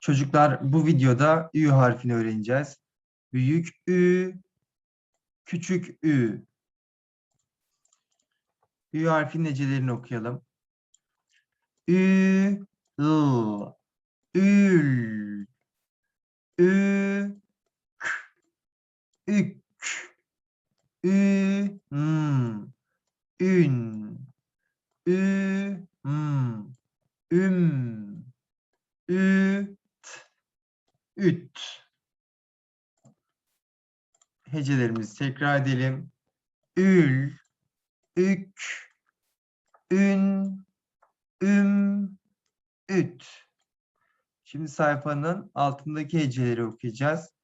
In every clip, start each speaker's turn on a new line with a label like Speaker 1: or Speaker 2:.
Speaker 1: Çocuklar bu videoda Ü harfini öğreneceğiz. Büyük Ü, küçük Ü. Ü harfinin hecelerini okuyalım. Ü, l, ül, ü, k, ük, ü, m, ün, ü, m, üm, üt, üt. Hecelerimizi tekrar edelim. Ül, ük, ün, üm, üt. Şimdi sayfanın altındaki heceleri okuyacağız.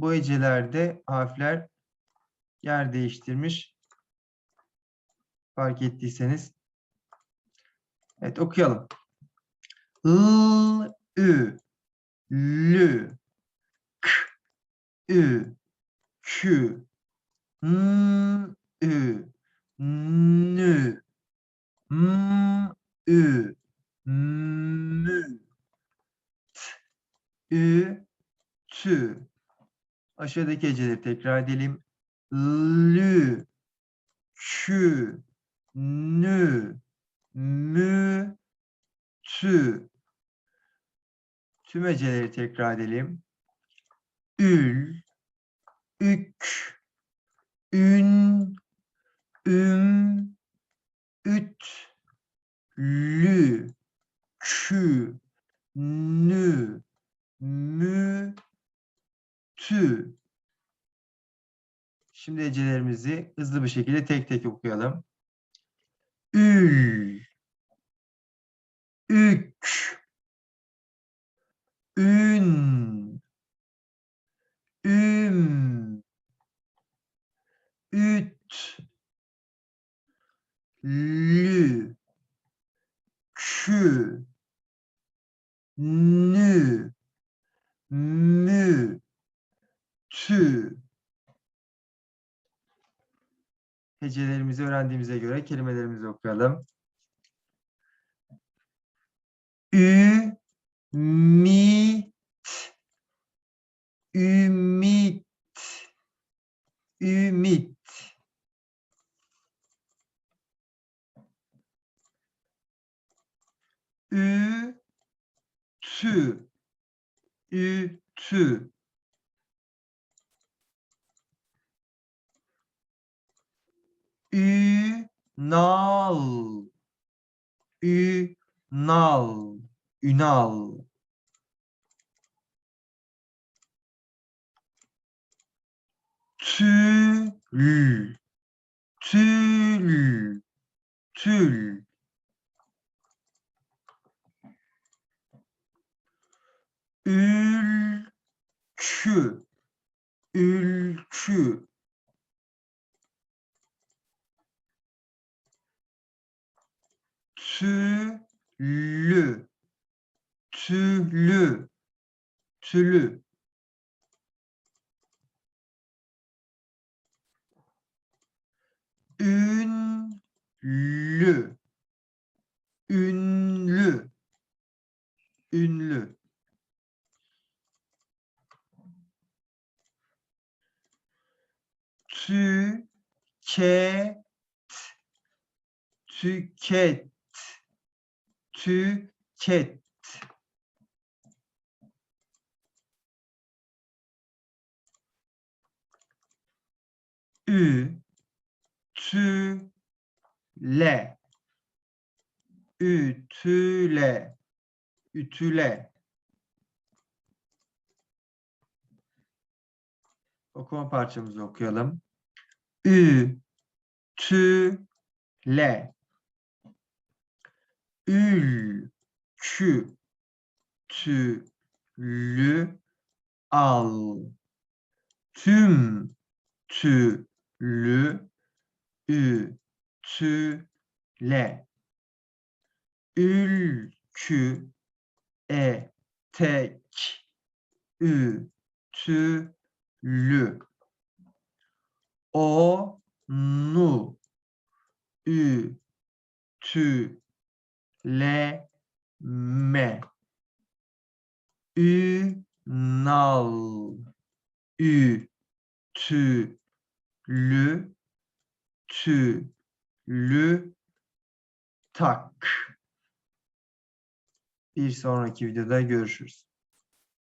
Speaker 1: Bu hecelerde harfler yer değiştirmiş. Fark ettiyseniz. Evet okuyalım. L, ü, lü, k, ü, kü, n, ü, nü, m, ü, mü, t, ü, tü. Aşağıdaki heceleri tekrar edelim. Lü, kü, nü, mü, tü. Tüm heceleri tekrar edelim. Ül, ük, ün, üm, üt, lü, kü, nü, mü, tü. Şimdi hecelerimizi hızlı bir şekilde tek tek okuyalım. Ül, ük, ün, üm, üt, lü, kü, nü, mü, tü. Hecelerimizi öğrendiğimize göre kelimelerimizi okuyalım. Ü, mi, ümit, ümit. Ütü. Ü, nal, ü, nal, ünal. Tül, tül, tül. Ülkü, ülkü. Tülü, tülü. Ünlü, ünlü, ünlü. Tüket, tüket, tüket. Ü, tüle, ütüle, ütüle. Okuma parçamızı okuyalım. Ü, tü, le. Ül, kü, tü, lü, al. Tüm, tü, lü, ü, tü, le. Ülkü, e, tek, ü, tü, lü. O, nu, ü, tü, le, me ü nal ü tü lü tü lü tak. Bir sonraki videoda görüşürüz.